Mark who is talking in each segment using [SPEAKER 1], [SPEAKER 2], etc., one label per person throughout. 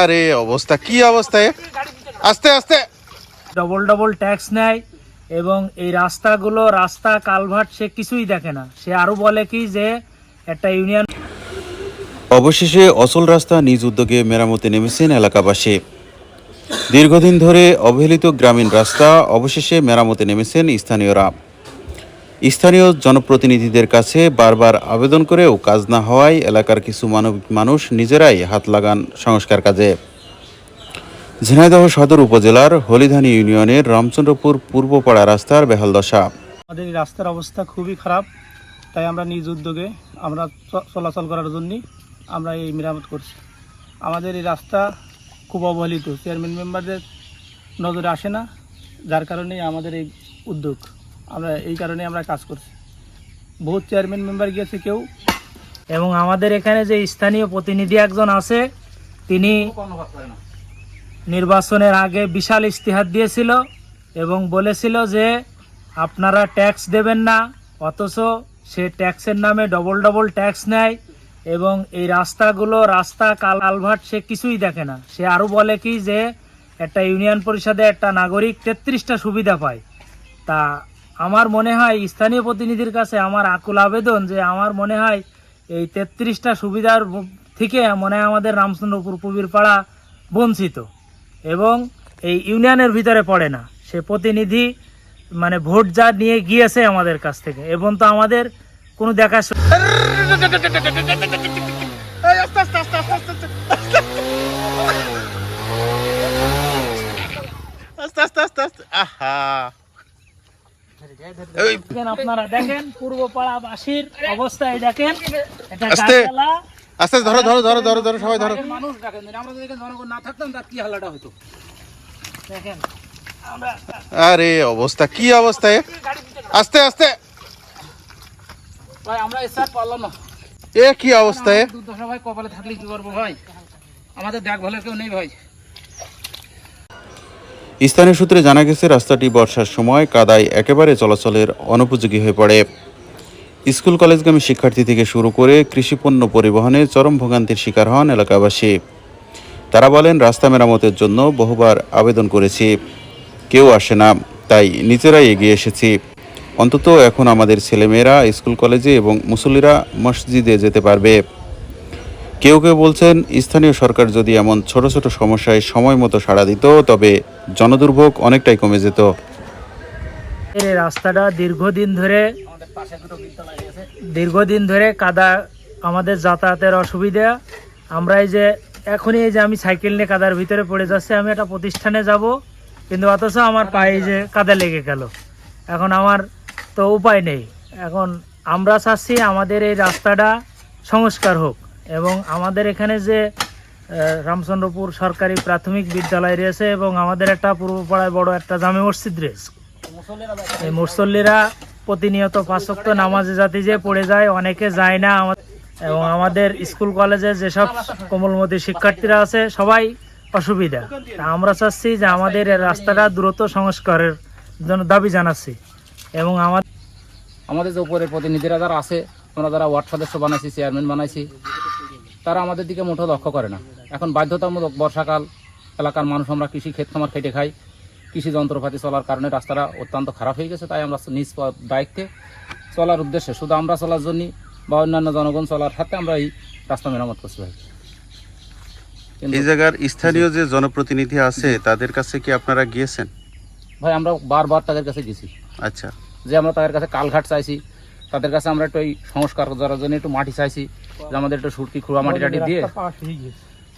[SPEAKER 1] আরে অবস্থা কি অবস্থায় আস্তে আস্তে।
[SPEAKER 2] ডবল ডবল ট্যাক্স নেয় এবং এই রাস্তাগুলো রাস্তা কালভার্ট সে কিছুই দেখে না। সে আরও বলে কি যে একটা ইউনিয়ন
[SPEAKER 1] অবশেষে অচল রাস্তা নিজ উদ্যোগে মেরামতে নেমেছেন এলাকাবাসী। দীর্ঘদিন ধরে অবহেলিত গ্রামীণ রাস্তা অবশেষে মেরামতে নেমেছেন স্থানীয়রা। স্থানীয় জনপ্রতিনিধিদের কাছে বারবার আবেদন করেও কাজ না হওয়ায় এলাকার কিছু মানবিক মানুষ নিজেরাই হাত লাগান সংস্কার কাজে। ঝিনাইদহ সদর উপজেলার হলিধানী ইউনিয়নের রামচন্দ্রপুর পূর্বপাড়া রাস্তার বেহাল দশা।
[SPEAKER 2] আমাদের এই রাস্তার অবস্থা খুবই খারাপ, তাই আমরা নিজ উদ্যোগে আমরা চলাচল করার জন্য আমরা এই মেরামত করছি। আমাদের এই রাস্তা খুব অবহেলিত, চেয়ারম্যান মেম্বারদের নজরে আসে না, যার কারণেই আমাদের এই উদ্যোগ। আমরা এই কারণে আমরা কাজ করছি। বহুত চেয়ারম্যান মেম্বার গিয়েছে কেউ। এবং আমাদের এখানে যে স্থানীয় প্রতিনিধি একজন আছে, তিনি নির্বাচনের আগে বিশাল ইস্তিহার দিয়েছিল এবং বলেছিল যে আপনারা ট্যাক্স দেবেন না, অথচ সে ট্যাক্সের নামে ডবল ডবল ট্যাক্স নেয় এবং এই রাস্তাগুলো, রাস্তা কাল কালভার্ট সে কিছুই দেখে না। সে আরও বলে কি যে, একটা ইউনিয়ন পরিষদে একটা নাগরিক তেত্রিশটা সুবিধা পায়। তা আমার মনে হয় স্থানীয় প্রতিনিধির কাছে আমার আকুল আবেদন যে আমার মনে হয় এই তেত্রিশটা সুবিধার থেকে মনে হয় আমাদের রামচন্দ্রপুর পুবির পাড়া বঞ্চিত। এবং এই ইউনিয়নের ভিতরে পড়ে না। সে প্রতিনিধি মানে ভোট যা নিয়ে গিয়েছে আমাদের কাছ থেকে। এবং তো আমাদের কোনো দেখা
[SPEAKER 1] আস্তে আস্তে আস্তে আস্তে, আহা।
[SPEAKER 2] আপনারা দেখেন পূর্ব পাড়াবাসীর অবস্থা এই দেখেন একটা
[SPEAKER 1] আস্তে।
[SPEAKER 2] গাছপালা।
[SPEAKER 1] আস্তে ধরো ধরো ধরো ধরো ধরো সবাই ধরো।
[SPEAKER 2] মানুষ দেখেন আমরা যদি এখানে জনগণ না থাকতাম তার কি হালাটা হতো দেখেন
[SPEAKER 1] আরে অবস্থা কি অবস্থায় আস্তে আস্তে।
[SPEAKER 2] ভাই আমরা এসব পারলাম না।
[SPEAKER 1] এ কি অবস্থায়
[SPEAKER 2] দুর্দশা ভাই কপালে থাকলে কি করব ভাই? আমাদের দেখভালের কেউ নেই ভাই।
[SPEAKER 1] স্থানীয় সূত্রে জানা গেছে, রাস্তাটি বর্ষার সময় কাদায় একেবারে চলাচলের অনুপযোগী হয়ে পড়ে। স্কুল কলেজগামী শিক্ষার্থী থেকে শুরু করে কৃষিপণ্য পরিবহনে চরম ভোগান্তির শিকার হন এলাকাবাসী। তারা বলেন, রাস্তা মেরামতের জন্য বহুবার আবেদন করেছি, কেউ আসে না, তাই নিজেরাই এগিয়ে এসেছি। অন্তত এখন আমাদের ছেলেমেয়েরা স্কুল কলেজে এবং মুসল্লিরা মসজিদে যেতে পারবে। কেউ কেউ বলছেন, স্থানীয় সরকার যদি এমন ছোট ছোট সমস্যায় সময় মতো সাড়া দিত, তবে জনদুর্ভোগ অনেকটাই কমে যেত।
[SPEAKER 2] এই রাস্তাটা দীর্ঘদিন ধরে দীর্ঘদিন ধরে কাদা, আমাদের যাতায়াতের অসুবিধা। আমরা এই যে, এখনই এই যে আমি সাইকেল নিয়ে কাদার ভিতরে পড়ে যাচ্ছে, আমি একটা প্রতিষ্ঠানে যাব, কিন্তু অথচ আমার পায়ে যে কাদা লেগে গেল। এখন আমার তো উপায় নেই। এখন আমরা চাচ্ছি আমাদের এই রাস্তাটা সংস্কার হোক। এবং আমাদের এখানে যে রামচন্দ্রপুর সরকারি প্রাথমিক বিদ্যালয় রয়েছে এবং আমাদের একটা পূর্বপাড়ায় বড় একটা জামে মসজিদ রয়েছে। এই মুসল্লিরা প্রতিনিয়ত পাঁচক্ত নামাজে জাতি যে পড়ে যায়, অনেকে যায় না এবং আমাদের স্কুল কলেজে যেসব কোমলমতি শিক্ষার্থীরা আছে, সবাই অসুবিধা। আমরা চাচ্ছি যে আমাদের রাস্তাটা দ্রুত সংস্কারের জন্য দাবি জানাচ্ছি। এবং আমাদের
[SPEAKER 3] আমাদের যে উপরের প্রতিনিধিরা যারা আছে আমরা যারা ওয়ার্ড সদস্য বানাইছি, চেয়ারম্যান বানাইছি তারা আমাদের দিকে মোটেও লক্ষ্য করে না। এখন বাধ্যতামূলক বর্ষাকাল এলাকার মানুষ আমরা কৃষি ক্ষেত খামার খেটে খাই। কৃষি যন্ত্রপাতি চলার কারণে রাস্তাটা অত্যন্ত খারাপ হয়ে গেছে তাই আমরা নিজ দায়িত্বে চলার উদ্দেশ্যে শুধু আমরা চলার জন্য বা অন্যান্য জনগণ চলার সাথে আমরা এই রাস্তা মেরামত করছি ভাই।
[SPEAKER 1] এই জায়গার স্থানীয় যে জনপ্রতিনিধি আছে তাদের কাছে কি আপনারা গিয়েছেন?
[SPEAKER 3] ভাই আমরা বারবার তাদের কাছে গেছি।
[SPEAKER 1] আচ্ছা।
[SPEAKER 3] যে আমরা তাদের কাছে কালঘাট চাইছি তাদের কাছে আমরা একটু এই সংস্কার করার জন্য একটু মাটি চাইছি যে আমাদের একটু সুরকি খুঁড়া মাটি টাটি দিয়ে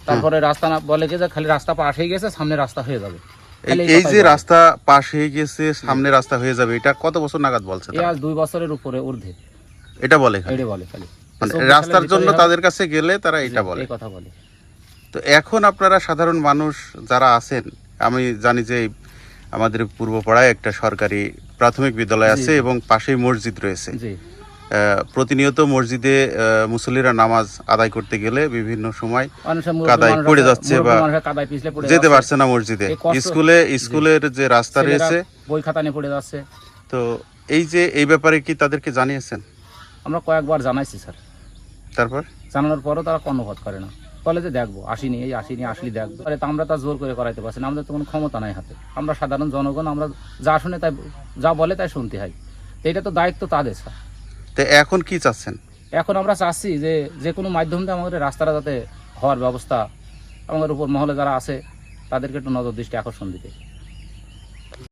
[SPEAKER 3] তারপরে রাস্তা না বলে যে খালি রাস্তা পাশ হয়ে গেছে সামনে রাস্তা হয়ে যাবে।
[SPEAKER 1] এই- যে রাস্তা পাশ হয়ে গেছে সামনে রাস্তা হয়ে যাবে এটা কত বছর নাগাদ বলছে
[SPEAKER 3] এই আজ দুই বছরের উপরে ঊর্ধ্বে।
[SPEAKER 1] এটা বলে খালি।
[SPEAKER 3] এটাই বলে খালি।
[SPEAKER 1] মানে রাস্তার জন্য তাদের কাছে গেলে তারা এটা বলে।
[SPEAKER 3] কথা বলে।
[SPEAKER 1] তো এখন আপনারা সাধারণ মানুষ যারা আছেন আমি জানি যে আমাদের পূর্বপাড়ায় একটা সরকারি প্রাথমিক বিদ্যালয় আছে এবং পাশেই মসজিদ রয়েছে। প্রতিনিয়ত মসজিদে মুসল্লিরা নামাজ আদায় করতে গেলে বিভিন্ন সময় কাদায় পড়ে যাচ্ছে বা যেতে পারছে না মসজিদে। স্কুলে স্কুলের যে রাস্তা রয়েছে
[SPEAKER 3] বই খাতা নিয়ে পড়ে যাচ্ছে।
[SPEAKER 1] তো এই যে এই ব্যাপারে কি তাদেরকে জানিয়েছেন?
[SPEAKER 3] আমরা কয়েকবার জানাইছি স্যার।
[SPEAKER 1] তারপর?
[SPEAKER 3] জানানোর পরও তারা কর্ণপাত করে না। বলে যে দেখব আসিনি এই আসিনি আসলি দেখব। আরে তা আমরা তা জোর করে করাইতে পারছি না। আমাদের তো কোনো ক্ষমতা নাই হাতে। আমরা সাধারণ জনগণ আমরা যা শুনে তাই যা বলে তাই শুনতে হয়। এটা তো দায়িত্ব তাদের স্যার।
[SPEAKER 1] তো এখন কি চাচ্ছেন?
[SPEAKER 3] এখন আমরা চাচ্ছি যে যে কোনো মাধ্যম দিয়ে আমাদের রাস্তাটা যাতে হওয়ার ব্যবস্থা আমাদের উপর মহলে যারা আছে, তাদেরকে একটু নজর দৃষ্টি আকর্ষণ দিতে।